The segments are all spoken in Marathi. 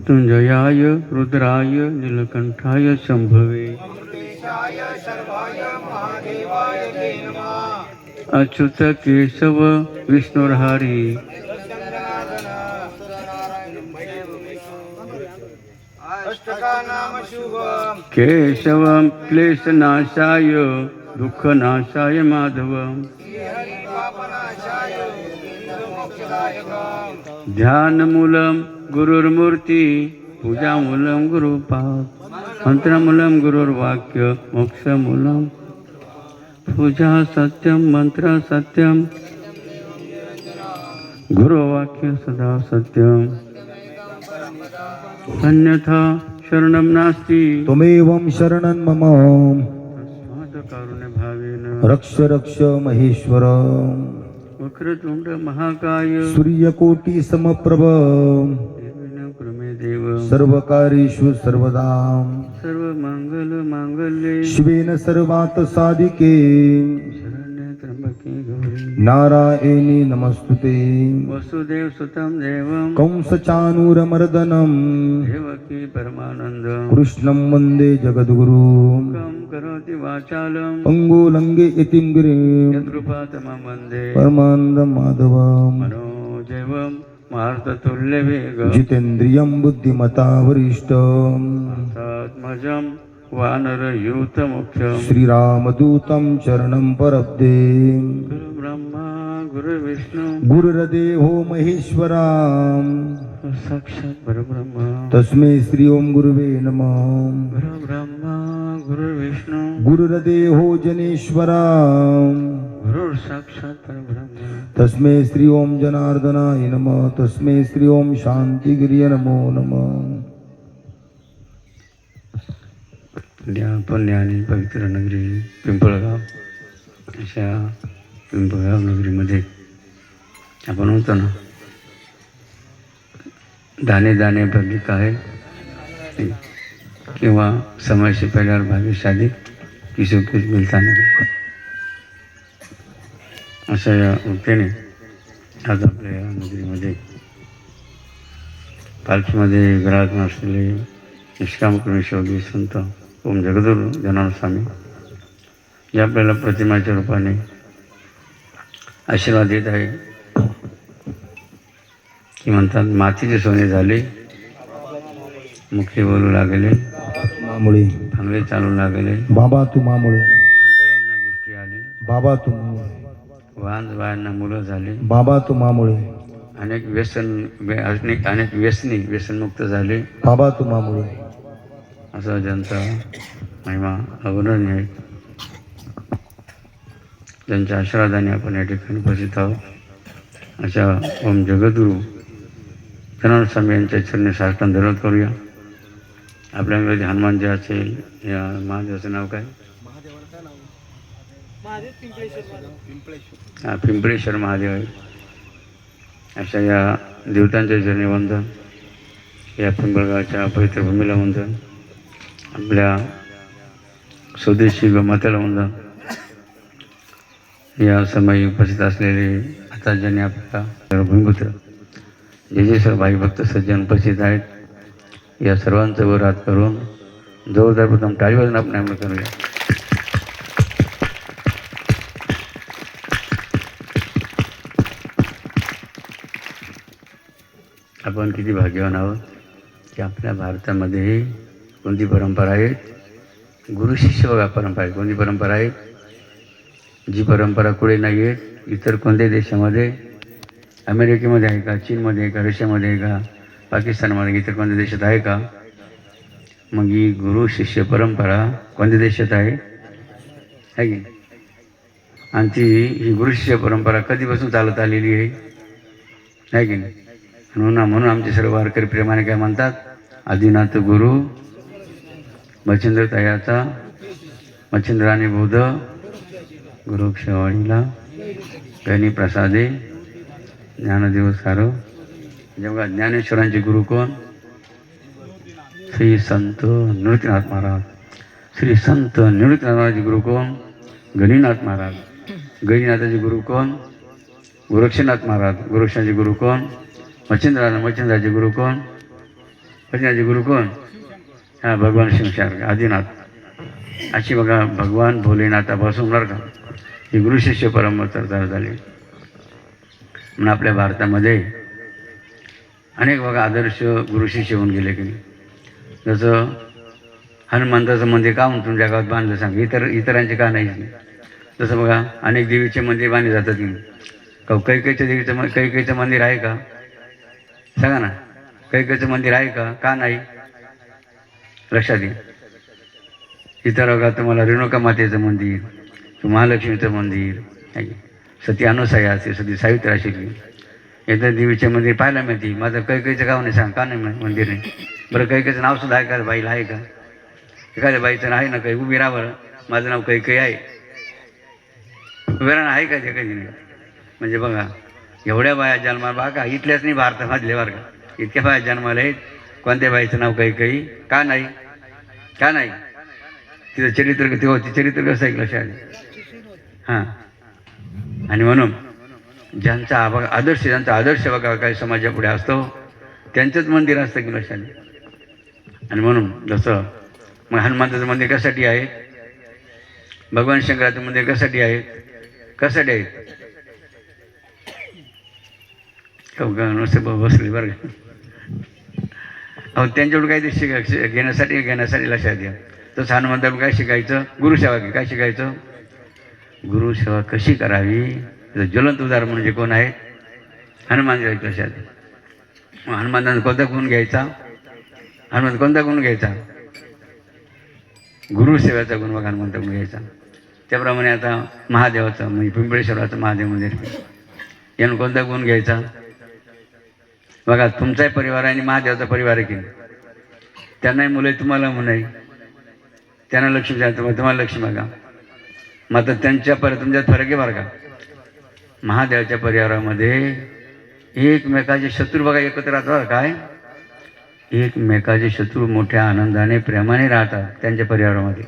मृत्युंजयाय रुद्राय नीलकंठाय शंभवे। अच्युत केशव विष्णुर्हारी। केशवं क्लेशनाशाय दुःखनाशाय माधवम्। ध्यानमूलं गुरुर्मूर्ती पूजामूलं गुरुपाद मंत्रमूलं गुरुर्वाक्य मोक्षमूलं पूजा सत्यं मंत्र सत्यं गुरुवाक्य सदा सत्यम्। अन्यथा शरणं नास्ति। त्वमेवं शरणं मम रक्ष रक्ष महेश्वर वक्रतुण्ड महाकाय। सूर्यकोटि समप्रभ। देव। सर्वकारेषु सर्वदा। सर्वमंगल मांगल्ये। शिवेन सर्वात साधिके। నారాయణి నమస్తుతే వసుదేవ సుతం దేవం కంసచానూరమర్దనం దేవకీ పరమానందం కృష్ణం వందే జగద్గురు కరోతి వాచాలం పంగులంగే యతిం గిరిం యత్కృపాతమం వందే పరమానందం మాధవం మనోజవం మార్తతుల్య వేగం జితేంద్రియం బుద్ధిమతా వరిష్టం ఆత్మజం वानरयूतमुख्यं श्रीरामदूतं चरणं परब्दे गुरुब्रह्मा गुरुविष्णु। गुरुरदेहो महेश्वरा साक्षात् परब्रह्म तस्मै श्री ओं गुरुवे नमः। गुरुब्रह्मा गुरुविष्णु। गुरुरदेहो जनेश्वरा गुरुर् साक्षात् परब्रह्म। तस्मै श्री ओं जनार्दनाय नमः। तस्मै श्री ओं शान्तिगिर्य नमो नमः। पुण्य पवित्र नगरी पिंपळगाव अशा पिंपळगाव नगरीमध्ये आपण होतो ना दाने दाने भरली काय किंवा समय से पहले और भाग्य शादी किसी कुछ मिलता नहीं अशा या वृत्तीने आज आपल्या या नगरीमध्ये पालखीमध्ये ग्राहक असलेले निष्कामकर्मी शोधी संत ओम जगद्गुरु जनार्दन स्वामी. जे आपल्याला प्रतिमाच्या रूपाने आशीर्वाद देत आहे. की म्हणतात मातीचे सोने झाले मुखे बोलू लागले मामुळे. चांगले चालू लागले. बाबा तू मामुळे. आंधळ्यांना दृष्टी आली. बाबा तू वाहन बायांना मुलं झाली. बाबा तू मामुळे. अनेक व्यसन व्य- अनेक अनेक व्यसनी व्यसनमुक्त झाले. बाबा तू मामुळे. असा ज्यांचा महिमा अवर्णनीय आहे. ज्यांच्या आशीर्वादाने आपण या ठिकाणी उपस्थित आहोत. अशा ओम जगद्गुरू जनार्दन स्वामी यांच्या चरणी साष्टांग धरत करूया. आपल्यामध्ये हनुमान जे असेल या महादेवाचं नाव काय? हा पिंपळेश्वर महादेव आहे. अशा या देवतांच्या चरणी वंदन या पिंपळगावच्या पवित्र भूमीला वंदन. आपल्या स्वदेशी गोमातेला वंदन या समयी उपस्थित असलेले आता ज्यांनी आपल्या सर्व भूमिपुत्र जे जे सर्व भाईभक्त सज्जन उपस्थित आहेत या सर्वांचं वर हात करून जोरदार प्रथम टाळीवाजून आपण आम्ही करूया. आपण किती भाग्यवान आहोत की आपल्या भारतामध्ये कोणती परंपरा आहे? गुरु शिष्य बघा परंपरा आहे. कोणती परंपरा आहे? जी परंपरा कुठे नाही आहे इतर कोणत्या देशामध्ये? अमेरिकेमध्ये आहे का? चीनमध्ये आहे का? रशियामध्ये आहे का? पाकिस्तानमध्ये इतर कोणत्या देशात आहे का? मग ही गुरु शिष्य परंपरा कोणत्या देशात आहे? आहे की? आणि ती ही गुरु शिष्य परंपरा कधीपासून चालत आलेली आहे? आहे की नाही? म्हणून म्हणून आमचे सर्व वारकरी प्रेमाने काय म्हणतात? आदिनाथ गुरु मच्छिंद्र तयाचा मच्छिंद्राने बोध गुरु क्षवाळीला गणी प्रसादे ज्ञानदेव सारो जेव्हा ज्ञानेश्वरांचे गुरु कोण? श्री संत नृत्यनाथ महाराज. श्री संत नृत्यनाथ महाराजचे गुरु कोण? गणिनाथ महाराज. गणिनाथाचे गुरु कोण? गोरक्षनाथ महाराज. गोरक्षाचे गुरु कोण? मच्छिंद्रा मच्छिंद्राचे गुरु कोण? मच्छिंद्राचे गुरु कोण? हा भगवान शिवशार आदिनाथ. अशी बघा भगवान भोलेनाथापासून होणार का ही गुरु शिष्य परंपरा तयार झाली. म्हणून आपल्या भारतामध्ये अनेक बघा आदर्श गुरुशिष्य होऊन गेले की नाही. जसं हनुमंताचं मंदिर का म्हणून तुमच्या गावात बांधलं सांग इतर इतरांचे का नाही. जसं बघा अनेक देवीचे मंदिर बांधले जातात की नाही? देवीचं म कैकेचं मंदिर आहे का? सांगा ना कैकेचं मंदिर आहे का? का नाही? लक्षात घ्या इतर तुम्हाला रेणुका मातेचं मंदिर महालक्ष्मीचं मंदिर आहे सती अनुसया असेल सती सावित्री असेल. एकदा देवीचे मंदिर पाहायला मिळते. माझं कैकईचं गाव नाही सांग का नाही मंदिर नाही बरं कैकेचं नाव सुद्धा आहे का बाईला आहे का? एखाद्या बाईचं आहे ना काही उभी राहावं. माझं नाव कैकई आहे. उभे राहणं आहे का ते नाही? म्हणजे बघा एवढ्या बाया जन्माला बघा इथल्याच नाही भारतामधले बरं का? इतक्या बाया जन्माला आहेत. कोणत्या बाईचं नाव काही काही? का नाही? का नाही? तिचं चरित्र तेव्हा ते चरित्र कसं आहे लक्षात हां. आणि म्हणून ज्यांचा आभा आदर्श ज्यांचा आदर्श बघा काही समाजापुढे असतो त्यांचंच मंदिर असतं की लक्षात आणि म्हणून जसं मग हनुमंताचं मंदिर कशासाठी आहे? भगवान शंकराचं मंदिर कशासाठी आहे? कशासाठी आहे? का नुसते ब- बसले बरं का? अहो त्यांच्याकडून काहीतरी शिक घेण्यासाठी घेण्यासाठी लक्षात द्या तसं हनुमंताकडून काय शिकायचं? गुरुसेवा काय शिकायचं? गुरुसेवा कशी करावी? ज्वलंत उदाहरण म्हणजे कोण आहे? हनुमान लक्षात द्या. कोणता गुण घ्यायचा? हनुमान कोणता गुण घ्यायचा? गुरुसेवेचा गुण बघा हनुमंत गुण घ्यायचा. त्याप्रमाणे आता महादेवाचं म्हणजे पिंपळेश्वराचं महादेव मंदिर. यानं कोणता गुण घ्यायचा? बघा तुमचाही परिवार आहे आणि महादेवाचा परिवार आहे की नाही? त्यांनाही मुलं आहे, तुम्हाला म्हणाई त्यांना लक्ष्मी द्या तुम्हाला तुम्हाला लक्ष्मी बघा मात्र त्यांच्या पर तुमच्यात फरक आहे बरं का? महादेवाच्या परिवारामध्ये एकमेकाचे शत्रू बघा एकत्र राहतात काय? एकमेकाचे शत्रू मोठ्या आनंदाने प्रेमाने राहतात त्यांच्या परिवारामध्ये.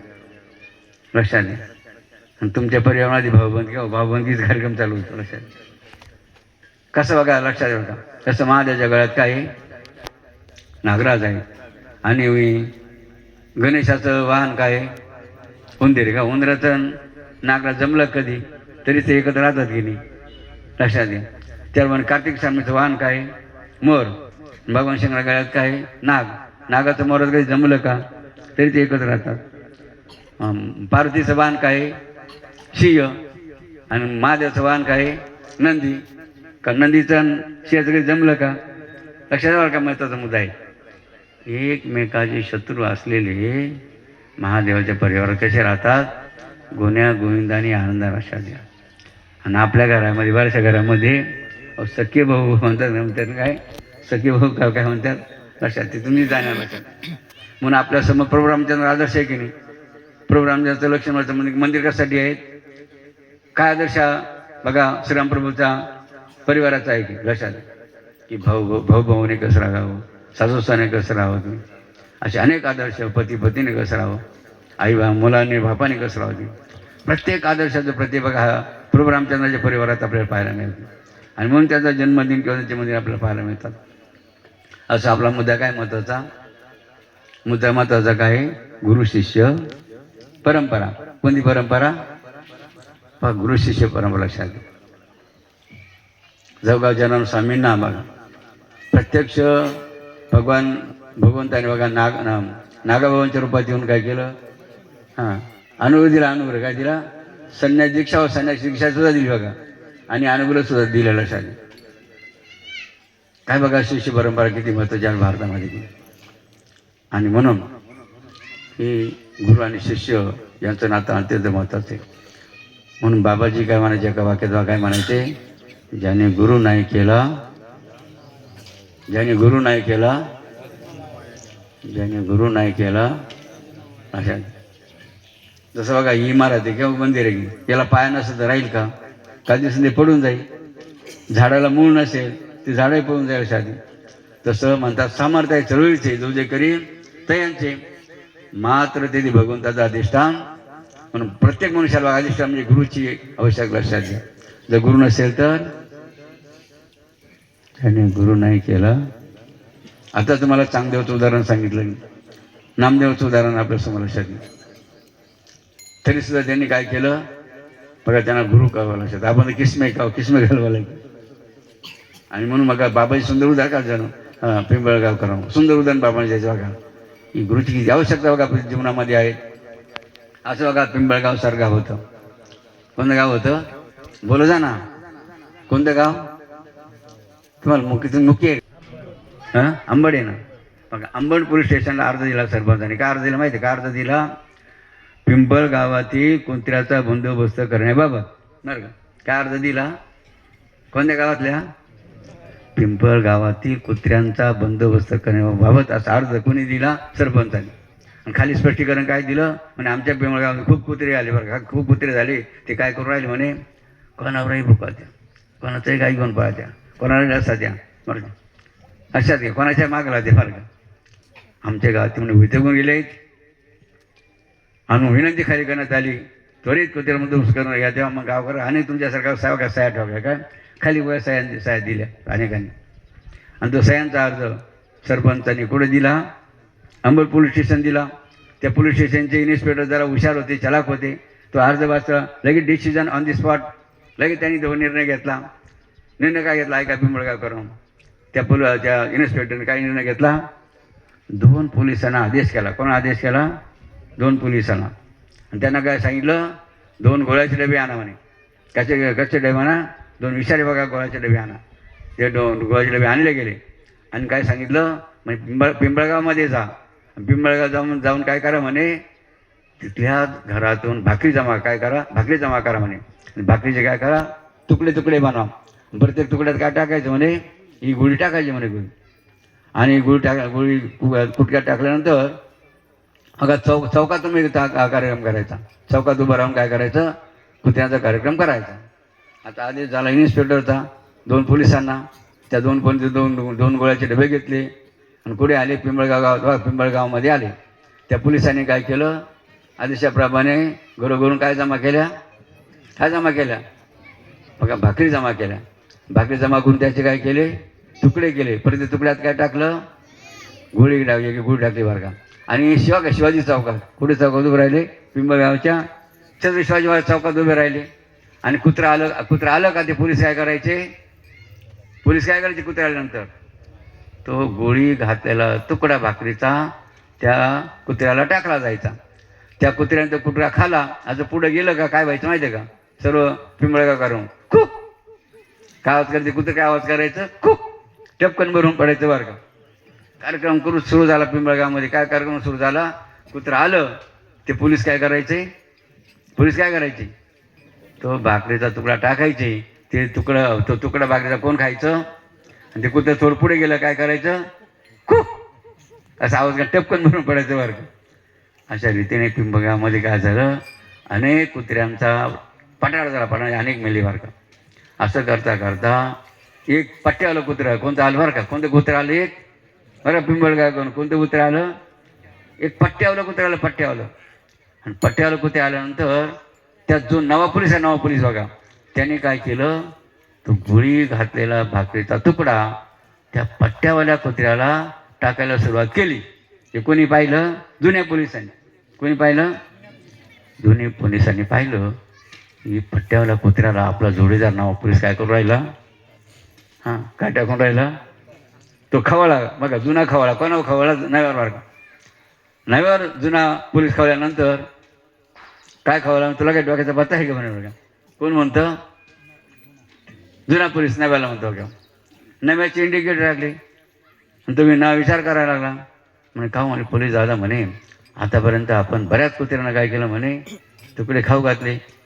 लक्षात आणि तुमच्या परिवारामध्ये भावबंदी किंवा कार्यक्रम चालू होतो लक्षात कसं बघा लक्षात येऊ बघा कसं महादेवाच्या गळ्यात काय आहे? नागराज आहे आणि गणेशाचं वाहन काय? आहे? उंदीर का? उंदराचं नागराज जमलं कधी? तरी ते एकत्र राहतात की नाही? लक्षात घ्या. त्याप्रमाणे कार्तिक स्वामीचं वाहन काय? मोर. भगवान शंकरा गळ्यात काय? आहे? नाग. नागाचं मोरात कधी जमलं का? तरी ते एकत्र राहतात. पार्वतीचं वाहन काय? आहे? सिंह आणि महादेवाचं वाहन काय? आहे? नंदी. का नंदीचं आणि जमलं का? लक्षात आलं का महत्त्वाचा मुद्दा आहे एकमेकाचे शत्रू असलेले महादेवाच्या परिवारात कसे राहतात? गुन्ह्या गोविंदाने आनंदा अशा द्या. आणि आपल्या घरामध्ये बऱ्याचशा घरामध्ये अहो, भाऊ म्हणतात ना, म्हणतात काय? सख्खे भाऊ का काय म्हणतात? लक्षात ते तुम्ही जाणार लक्षात म्हणून आपल्यासमोर प्रभू रामचंद्र आदर्श आहे की नाही? प्रभू रामचंद्राचं लक्ष म्हणजे मंदिर कशासाठी आहेत? काय आदर्श बघा बघा श्रीरामप्रभूचा परिवाराचा आहे की? लक्षात. की भाऊ भाऊ भाऊने कसं राहावं सासूसाने कसं राहावं तुम्ही. असे अनेक आदर्श पती पतीने कसं राहावं आई बा मुलाने बापाने कसं राहावं तुम्ही. प्रत्येक आदर्शाचा प्रतिभाग हा प्रभू रामचंद्राच्या परिवारात आपल्याला पाहायला मिळतो. आणि म्हणून त्याचा जन्मदिन किंवा त्यांचे मंदिर आपल्याला पाहायला मिळतात. असा आपला मुद्दा काय महत्त्वाचा मुद्दा महत्त्वाचा काय? आहे? गुरु शिष्य परंपरा. कोणती परंपरा? गुरु शिष्य परंपरा लक्षात जवगाव जनाम स्वामींना बघा. प्रत्यक्ष भगवान भगवंताने बघा नाग ना- नागाबाबांच्या रूपात येऊन काय केलं? हां. अनुग्रह दिला अनुग्रह. काय दिला? संन्यास दीक्षा व संन्यास दीक्षा सुद्धा दिली बघा. आणि अनुग्रह सुद्धा दिलेला लक्षात काय बघा शिष्य परंपरा किती महत्त्वाची आहे भारतामध्ये. आणि म्हणून ही गुरु आणि शिष्य यांचं नातं अत्यंत महत्त्वाचं आहे. म्हणून बाबाजी काय म्हणायचे एका वाक्यात काय म्हणायचे? ज्याने गुरु नाही केला ज्याने गुरु नाही केला ज्याने गुरु नाही केला अशा. जसं बघा ही इमारत आहे किंवा मंदिर आहे याला पाया नसेल तर राहील का? काही दिवसांनी ते पडून जाईल. झाडाला मूळ नसेल ते झाडही पडून जाईल शादी तसं म्हणतात सामर्थ्य आहे चळवळीचे जो जे करी तयांचे. मात्र ते भगवंताचा अधिष्ठान म्हणून प्रत्येक मनुष्याला अधिष्ठान म्हणजे गुरुची आवश्यक लक्षात घ्या. जर गुरु नसेल तर त्याने गुरु नाही केला. आता तुम्हाला चांगदेवचं उदाहरण सांगितलं. नामदेवचं उदाहरण आपल्यासमोर लक्षात तरी सुद्धा त्यांनी काय केलं? बघा त्यांना गुरु कावा लक्षात आपण किसमे किस्मे काव किस्मे घालवा लागेल आणि म्हणून मग बाबाजी सुंदर उदाहरण का जाणं? हां पिंपळगाव करावं. सुंदर उदाहरण बाबांनी बघा. ही गुरुची किती आवश्यकता बघा आपल्या जीवनामध्ये आहे. असं बघा पिंपळगाव सारखं गाव होतं. कोणतं गाव होतं? बोला जा ना. कोणतं गाव? तुम्हाला मुख्य तुम्ही मुख्य हां? अंबड आहे ना? बघा अंबड पोलीस स्टेशनला अर्ज दिला सरपंचाने. का अर्ज दिला माहिती आहे का? अर्ज दिला पिंपळ गावातील कुत्र्याचा बंदोबस्त करण्याबाबत बरं का? काय अर्ज दिला? कोणत्या गावातल्या? पिंपळ गावातील कुत्र्यांचा बंदोबस्त करण्याबाबत असा अर्ज कोणी दिला? सरपंचाने. आणि खाली स्पष्टीकरण काय दिलं? म्हणे आमच्या पिंपळ गावात खूप कुत्रे आले बरं का? खूप कुत्रे झाले. ते काय करू राहिले म्हणे? कोणावरही भुकात्या कोणाचंही काही घेऊन पळत्या कोणाला द्या? बरं अशाच घे कोणाच्या मागला ते मार्ग आमच्या गावात म्हणून वितगून गेले आणि विनंती खाली करण्यात आली. त्वरित कुत्र्यामध्ये दुरुस्त या तेव्हा मग गावकर आणि तुमच्यासारखा साव का ठेवल्या का? खाली वया सह्या सह्या दिल्या अनेकांनी. आणि तो सह्यांचा अर्ज सरपंचांनी कुठे दिला. अंबल पोलीस स्टेशन दिला. त्या पोलीस स्टेशनचे इन्स्पेक्टर जरा हुशार होते चलाक होते. तो अर्ज वाचला. लगेच डिसिजन ऑन दी स्पॉट लगेच त्यांनी तो निर्णय घेतला. निर्णय काय घेतला? ऐका पिंपळगाव त्या पोल त्या इन्स्पेक्टरने काय निर्णय घेतला? दोन पोलिसांना आदेश केला. कोण आदेश केला? दोन पोलिसांना. आणि त्यांना काय सांगितलं? दोन गोळ्याचे डबे आणा म्हणे. कसे कसे डबे आणा? दोन विषारी बघा गोळ्याचे डबे आणा. ते दोन गोळ्याचे डबे आणले गेले. आणि काय सांगितलं? म्हणजे पिंबळ पिंपळगावमध्ये जा. पिंपळगाव जाऊन जाऊन काय करा म्हणे? तिथल्या घरातून भाकरी जमा काय करा? भाकरी जमा करा म्हणे. आणि भाकरीचे काय करा? तुकडे तुकडे बनवा. प्रत्येक तुकड्यात काय टाकायचं म्हणे? ही गुळी टाकायची म्हणे गुळी. आणि गुळी टाका गुळी कुटक्यात टाकल्यानंतर अगा चौक चौकात तुम्ही ता- कार्यक्रम करायचा. चौकात उभं राहून काय करायचं? कुत्र्याचा कार्यक्रम करायचा. आता आधी झाला इन्स्पेक्टरचा दोन पोलिसांना. त्या दोन पोलीस दोन दोन गोळ्याचे डबे घेतले. आणि कुठे आले? पिंपळगाव गाव पिंपळगावमध्ये आले. त्या पोलिसांनी काय केलं? आदेशाप्रमाणे घरोघरून काय जमा केल्या? काय जमा केल्या? बघा भाकरी जमा केल्या. भाकरी जमा करून त्याचे काय केले? तुकडे केले. परत तुकड्यात काय टाकलं? गोळी टाकली गुळी टाकली बरं का. आणि शिवा का? शिवाजी चौकात. कुठे चौकात उभे राहिले? पिंपळगावच्या छत्रपती शिवाजी महाराज चौकात उभे राहिले. आणि कुत्रा आलं कुत्रा आलं का? ते पोलीस काय करायचे? पोलीस काय करायचे कुत्रा आल्यानंतर? तो गोळी घातलेला तुकडा भाकरीचा त्या कुत्र्याला टाकला जायचा. त्या कुत्र्यानं तो कुत्रा खाला. असं पुढं गेलं का? काय व्हायचं माहिती आहे का? सर्व पिंबळगा करून. खूप काय आवाज करायचे? कुठं काय आवाज करायचं? खूप टपकन भरून पडायचं बरं का. कार्यक्रम करू सुरू झाला पिंपळगावमध्ये. काय कार्यक्रम सुरू झाला? कुत्रं आलं ते पोलीस काय करायचे? पोलीस काय करायचे? तो भाकरीचा तुकडा टाकायचे. ते तुकडं तो तुकडा भाकरीचा कोण खायचं? आणि ते कुत्रं थोडं पुढे गेलं काय करायचं? खूप असा आवाज का टपकन भरून पडायचं बरं का. अशा रीतीने पिंपळगावमध्ये काय झालं? अनेक कुत्र्यांचा पटाळ झाला पटाळ अनेक मेली बरं का. असं करता करता एक पट्ट्यावालं कुत्रं कोणतं आलं बरं का? कोणतं कुत्रं आलं एक? बरं पिंपळगाव कोण? कोणतं कुत्रं आलं? एक पट्ट्यावलं कुत्रं आलं पट्ट्यावलं. आणि पट्ट्यावलं कुत्रे आल्यानंतर त्यात जो नवा पोलीस आहे नवा पोलीस बघा त्याने काय केलं? तो गुळी घातलेला भाकरीचा तुकडा त्या पट्ट्यावाल्या कुत्र्याला टाकायला सुरुवात केली. हे कोणी पाहिलं? जुन्या पोलिसांनी. कोणी पाहिलं? जुन्या पोलिसांनी पाहिलं. की पट्ट्यावाला कुत्र्याला आपला जोडीदार नाव पोलीस काय करून राहिला? हां काय टाकून राहिला? तो खवाळा बघा जुना खवाळा. कोणावर खवाळा? नव्यावर मार्ग. का नव्यावर जुना पोलीस खवल्यानंतर काय खवाळा? तुला काय डोक्याचा पत्ता आहे का म्हणे बघा कोण म्हणतं? जुना पोलीस नव्याला म्हणतो का? नव्याचे इंडिकेटर लागली आणि तुम्ही ना विचार करायला लागला. म्हणे का म्हणे पोलीस दादा म्हणे. आतापर्यंत आपण बऱ्याच कुत्र्यांना काय केलं म्हणे? तुकडे खाऊ घातले.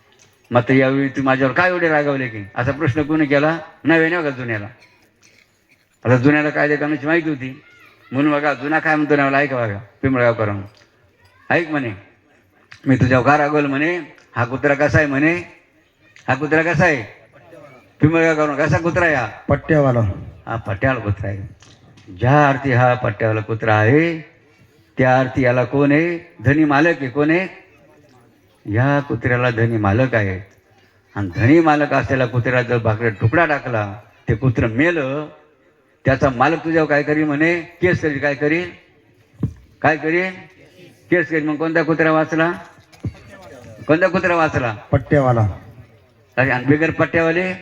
मग आता यावेळी तू माझ्यावर काय एवढे रागावले की? असा प्रश्न कोणी केला? नव्याने बघा जुन्याला. आता जुन्याला कायदे करण्याची माहिती होती. म्हणून बघा जुना काय म्हणतो नव्याला ऐका बघा पिंपळगाव करून ऐक म्हणे मी तुझ्यावर का रागवलं म्हणे? हा कुत्रा कसा आहे म्हणे? हा कुत्रा कसा आहे? पिंपळगाव करून कसा कुत्रा आहे हा? पट्ट्यावाला. हा पट्ट्यावाला कुत्रा आहे. ज्या अर्थी हा पट्ट्यावाला कुत्रा आहे त्या अर्थी याला कोण आहे? धनी मालक आहे कोण आहे? या कुत्र्याला धनी मालक आहे. आणि धनी मालक असलेल्या कुत्र्याला जर भाकऱ्यात तुकडा टाकला ते कुत्रं मेलं त्याचा मालक तुझ्यावर काय करील म्हणे? केस करील काय करील काय करील केस करील मग कोणता कुत्रा वाचला? कोणता कुत्रा वाचला? पट्ट्यावाला. अरे आणि बिगर पट्ट्यावाले?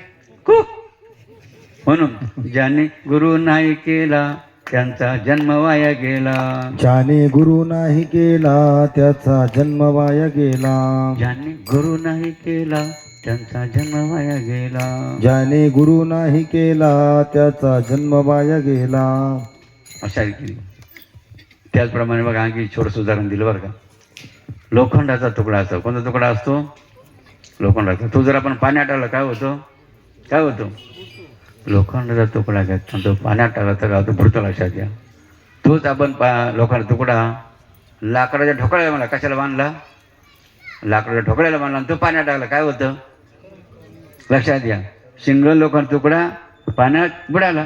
खूप. म्हणून ज्याने गुरु नाही केला त्यांचा जन्म वाया गेला. ज्याने गुरु नाही केला त्याचा जन्म वाया गेला. ज्याने गुरु नाही केला त्यांचा जन्म वाया गेला. ज्याने गुरु नाही केला त्याचा जन्म वाया गेला. अशा त्याचप्रमाणे बघा आणखी छोटंसं उदाहरण दिलं बरं का. लोखंडाचा तुकडा असतो. कोणता तुकडा असतो? लोखंडाचा. तो जर आपण पाण्यात टाकला काय होतं? काय होतं? लोखंडाचा तुकडा घ्यायचा तो पाण्यात टाकला तर तो होतं लक्षात घ्या तोच आपण पा लोखंड तुकडा लाकडाच्या ढोकळ्याला मला कशाला बांधला? लाकडाच्या ढोकळ्याला बांधला आणि तो पाण्यात टाकला. काय होतं लक्षात घ्या. सिंगल लोखंड तुकडा पाण्यात बुडाला.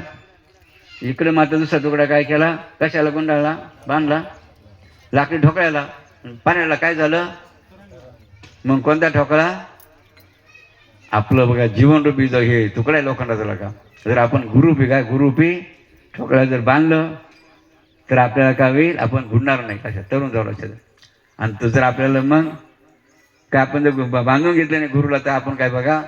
इकडे मात्र दुसरा तुकडा काय केला? कशाला गुंडाळला? बांधला. लाकडी ठोकळ्याला पाण्याला काय झालं? मग कोणता ठोकळा आपलं बघा जीवनरूपी जर हे तुकडा आहे लोखंडाचा का जर आपण गुरुपी काय गुरुपी ठोकळा जर बांधलं तर आपल्याला काय होईल? आपण बुडणार नाही. कशा तरुण जाऊ लक्षात आणि तो जर आपल्याला मग काय आपण जर बांधून घेतलं नाही गुरुला तर आपण काय बघा?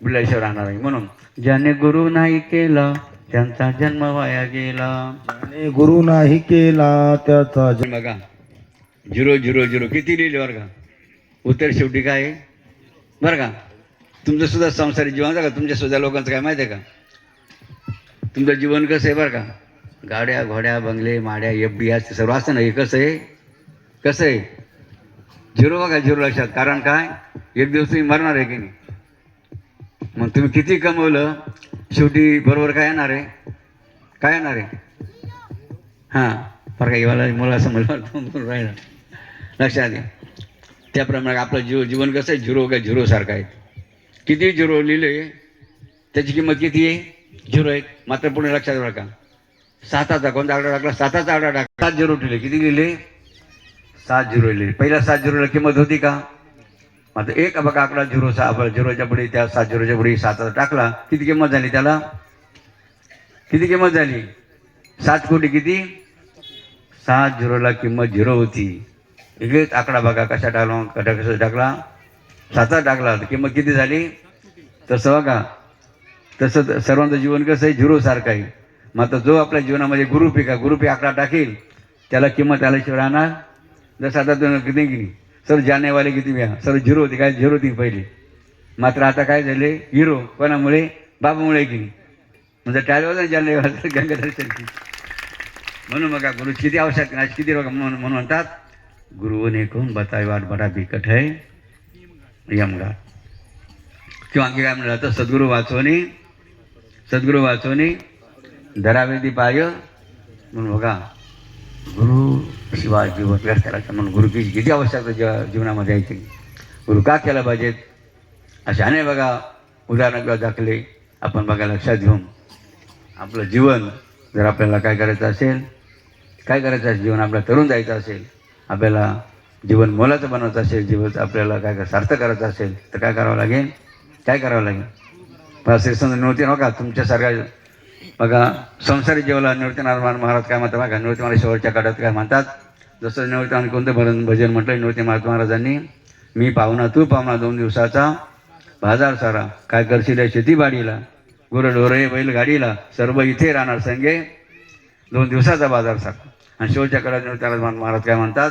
बुडल्याशिवाय राहणार नाही. म्हणून ज्याने गुरु नाही केला त्यांचा जन्म वाया गेला. ज्याने गुरु नाही केला त्याचा जन्म बघा. Zero zero zero. किती लिहिले बरं का? उत्तर शेवटी काय? बरं का? तुमचं सुद्धा संसारी जीवन का? तुमच्या सुद्धा लोकांचं काय माहिती आहे का? तुमचं जीवन कसं आहे बरं का? गाड्या घोड्या बंगले माड्या एफ डी असते सर्व असतं ना हे कसं आहे? कसं आहे? झिरो बघा झिरो लक्षात. कारण काय? एक दिवस तुम्ही मरणार आहे की नाही? मग तुम्ही किती कमवलं शेवटी बरोबर काय येणार आहे? काय येणार आहे? हां बरं का मला मुला असं मला राहिलं. लक्षात घ्या. त्याप्रमाणे आपलं जीव जीवन कसं आहे? झिरो काय झिरोसारखं आहे. किती झिरो लिहिले त्याची किंमत किती आहे? झिरो एक. मात्र पुणे लक्षात बरं का? साताचा कोणता आकडा टाकला? साताचा आकडा टाकला. सात झिरो ठेवले. किती लिहिले? सात झिरो लिहिले. पहिला सात झिरोला किंमत होती का? मात्र एक बघा आकडा. झिरो सहा. झिरोच्या पुढे त्या सात झिरोच्या पुढे साताचा टाकला. किती किंमत झाली त्याला? किती किंमत झाली? सात कोटी किती? सात झिरोला किंमत झिरो होती. इकडेच आकडा बघा कशा टाकला कशा कसा टाकला. सातचा टाकला. तर किंमत किती झाली? तसं बघा. तसं सर्वांचं जीवन कसं आहे? झिरोसारखं आहे. मात्र जो आपल्या जीवनामध्ये गुरुपी गुरु गुरुपी आकडा टाकेल त्याला किंमत आल्याशिवाय राहणार जसं आता दोन किती की सर जानेवाले किती व्या सर झिरो होती काय झिरो होती पहिले. मात्र आता काय झाले? हिरो कोणामुळे? बाबामुळे की म्हणजे टाळीवर जानेवाले गंगाधर म्हणून मग गुरु किती आवश्यक नाही. किती लोक म्हणून म्हणून म्हणतात गुरुने कोण बताय वाट बडा बिकट है? यमगा किंवा आणखी काय म्हणलं तर सद्गुरू वाचवणे सद्गुरू वाचवणे धरावेदी पाय म्हणून बघा गुरु शिवाय जीवन व्यस्त करायचं म्हणून गुरुची किती आवश्यकता जेव्हा जीवनामध्ये यायची गुरु का केला पाहिजेत? असे अनेक बघा उदाहरण किंवा दाखले आपण बघा लक्षात घेऊन. आपलं जीवन जर आपल्याला काय करायचं असेल काय करायचं असेल? जीवन आपल्याला तरुण जायचं असेल आपल्याला जीवन मोलाचं बनवायचं असेल जीवन आपल्याला काय काय सार्थ करायचं असेल तर काय करावं लागेल? काय करावं लागेल? श्रीसंत निवृत्ती नका तुमच्यासारख्या बघा संसारी जीवाला निवृत्तीनारायण महाराज काय म्हणतात बघा निवृत्ती महाराज शेवटच्या काळात काय म्हणतात? जसं निवृत्ती आणि कोणतं भरण भजन म्हटलं निवृत्ती महाराज महाराजांनी मी पाहुणा तू पाहुणा दोन दिवसाचा बाजार सारा काय करशील या शेतीबाडीला? बैल बैलगाडीला सर्व इथे राहणार संगे दोन दिवसाचा बाजार सारा. आणि शेवटच्या काळात निवृत्ती महाराज काय म्हणतात?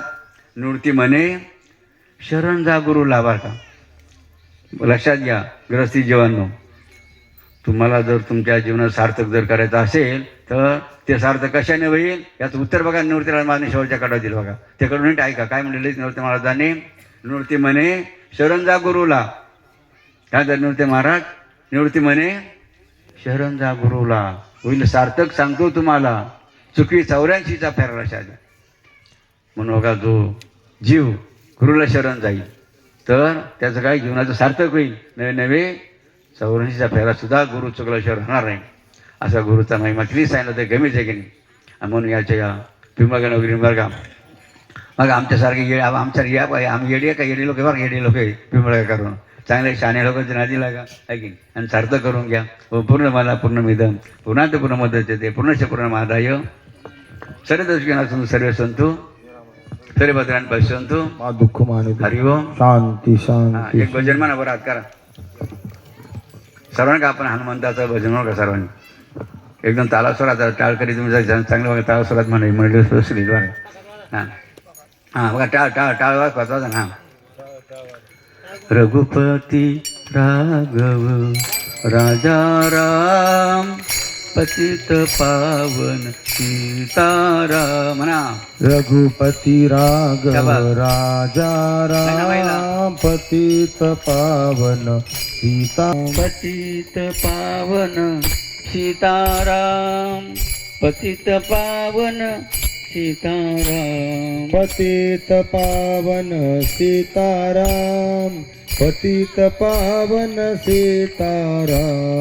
निवृत्ती म्हणे शरण जा गुरु लाभा का लक्षात घ्या ग्रस्ती जीवांनो. तुम्हाला जर तुमच्या जीवनात सार्थक जर करायचं असेल तर ते सार्थक कशाने होईल? याचं उत्तर बघा निवृत्ती महाराजांनी कडा दिलं बघा. ते कडून ऐका. काय म्हणलेले निवृत्ती महाराजांनी? निवृत्ती म्हणे शरण जा गुरुला. काय तर निवृत्ती महाराज? निवृत्ती म्हणे शरण जा गुरुला. होईल सार्थक सांगतो तुम्हाला. चुकी चौऱ्याऐंशीचा फेराला लक्षात म्हणून बघा जो जीव गुरुला शरण जाईल तर त्याचं काय? जीवनाचं सार्थक होईल. नवे नवे चौऱ्याऐंशीचा फेरा सुद्धा गुरु चुकल्याशिवाय राहणार नाही. असा गुरुचा महिमा किती सांगितलं तर गमीच आहे की नाही? म्हणून याच्या या पिंबळगण वगैरे का मग आमच्यासारखे ये आमच्या या आम्ही येडे का? येडे लोक बरं येडे लोक पिंबळगा करून. चांगले शाने लोकांच्या नादी लागा आहे की? आणि सार्थ करून घ्या. व पूर्ण मला पूर्ण मिदम पूर्णात पूर्ण मदत येते पूर्णश पूर्ण महादाय. सर्व दर्शनातून सर्व संतू सर्व भद्रान पश्यंतू दुःख माने हरि ओम. शांती शांती. एक भजन म्हणा बरं हात करा. सर्वांना का आपण हनुमंताचं भजन हो का सर्वांनी? एकदम तालास्वरात टाळ करी तुम्ही जर चांगलं बघा तालास्वरात म्हणा म्हणजे श्रीद्वारे हां. हां बघा टाळ टाळ टाळ वाजवा हां. रघुपती राघव राजा राम पतित पावन सीताराम म्हणा रघुपती शाबास. राजा. राम पतित पावन सीता पतित पावन सीताराम पतित पावन सीताराम पतित पावन सीताराम पतित पावन सीताराम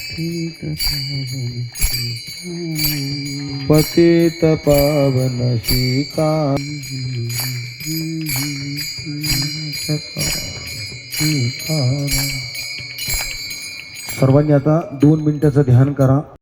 पतित पावन सीता सर्वांनी आता दोन मिनिटाचं ध्यान करा.